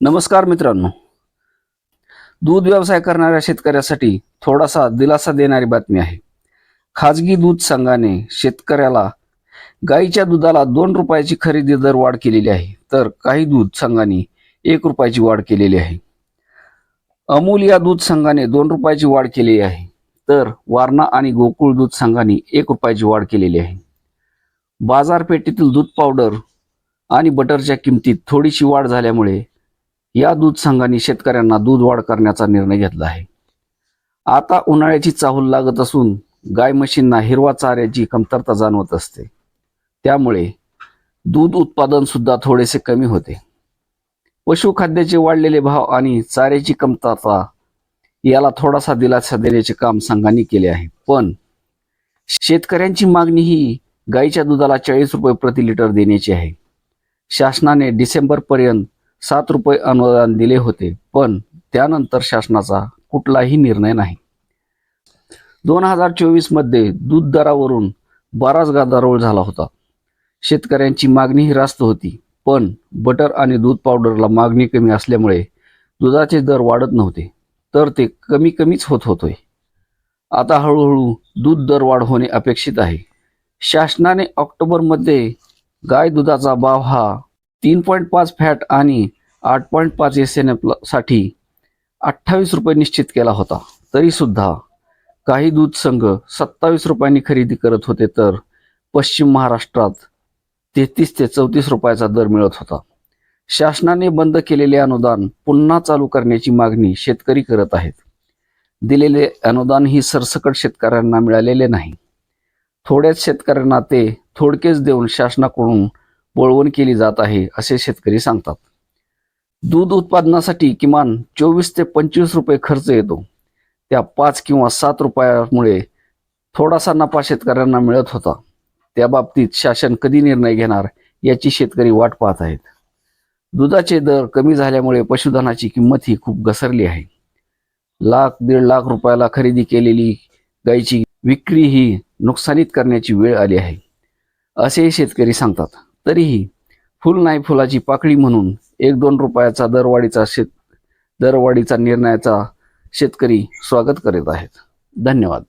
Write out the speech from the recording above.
नमस्कार मित्रांनो. दूध व्यवसाय करणाऱ्या शेतकऱ्यासाठी थोडासा दिलासा देणारी बातमी आहे. खाजगी दूध संघाने शेतकऱ्याला गाईच्या दुधाला दोन रुपयाची खरेदी दर वाढ केलेली आहे. तर काही दूध संघाने एक रुपयाची वाढ केलेली आहे. अमूल या दूध संघाने दोन रुपयाची वाढ केलेली आहे. तर वारणा आणि गोकुळ दूध संघाने एक रुपयाची वाढ केलेली आहे. बाजारपेठेतील दूध पावडर आणि बटरच्या किमतीत थोडीशी वाढ झाल्यामुळे या दूध संघाने शेतकऱ्यांना दूध वाढ करण्याचा निर्णय घेतला आहे. आता उन्हाळ्याची चाहूल लागत असून गाय म्हशींना हिरवा चाऱ्याची कमतरता जाणवत असते. त्यामुळे दूध उत्पादन सुद्धा थोडेसे कमी होते. पशुखाद्याचे वाढलेले भाव आणि चाऱ्याची कमतरता याला थोडासा दिलासा देण्याचे काम संघाने केले आहे. पण शेतकऱ्यांची मागणी ही गाईच्या दुधाला चाळीस रुपये प्रति लिटर देण्याची आहे. शासनाने डिसेंबर पर्यंत सात रुपये अनुदान दिले होते पण त्यानंतर शासनाचा कुठलाही निर्णय नाही. दोन हजार चोवीसमध्ये दूध दरावरून बराच गदारोळ झाला होता. शेतकऱ्यांची मागणीही रास्त होती पण बटर आणि दूध पावडरला मागणी कमी असल्यामुळे दुधाचे दर वाढत नव्हते तर ते कमी कमीच होत होते. आता हळूहळू दूध दर वाढ होणे अपेक्षित आहे. शासनाने ऑक्टोबरमध्ये गाय दुधाचा भाव हा तीन पॉईंट पाच फॅट आणि आठ पॉईंट पाच एस एन एफसाठी अठ्ठावीस रुपये निश्चित केला होता. तरीसुद्धा काही दूध संघ सत्तावीस रुपयांनी खरेदी करत होते तर पश्चिम महाराष्ट्रात तेहतीस ते चौतीस रुपयाचा दर मिळत होता. शासनाने बंद केलेले अनुदान पुन्हा चालू करण्याची मागणी शेतकरी करत आहेत. दिलेले अनुदान ही सरसकट शेतकऱ्यांना मिळालेले नाही. थोड्याच शेतकऱ्यांना ते थोडकेच देऊन शासनाकडून वळवण केली जात आहे असे शेतकरी सांगतात. दूध उत्पादनासाठी किमान चोवीस ते पंचवीस रुपये खर्च येतो. त्या पाच किंवा सात रुपयामुळे थोडासा नफा शेतकऱ्यांना मिळत होता. त्या बाबतीत शासन कधी निर्णय घेणार याची शेतकरी वाट पाहत आहेत. दुधाचे दर कमी झाल्यामुळे पशुधनाची किंमत ही खूप घसरली आहे. लाख दीड लाख रुपयाला खरेदी केलेली गायची विक्री ही नुकसानीत करण्याची वेळ आली आहे असेही शेतकरी सांगतात. तरीही फुल नाही फुलाची पाकळी म्हणून एक दोन रुपयाचा दरवाढीचा शेत दरवाढीचा निर्णयाचा शेतकरी स्वागत करीत आहेत. धन्यवाद.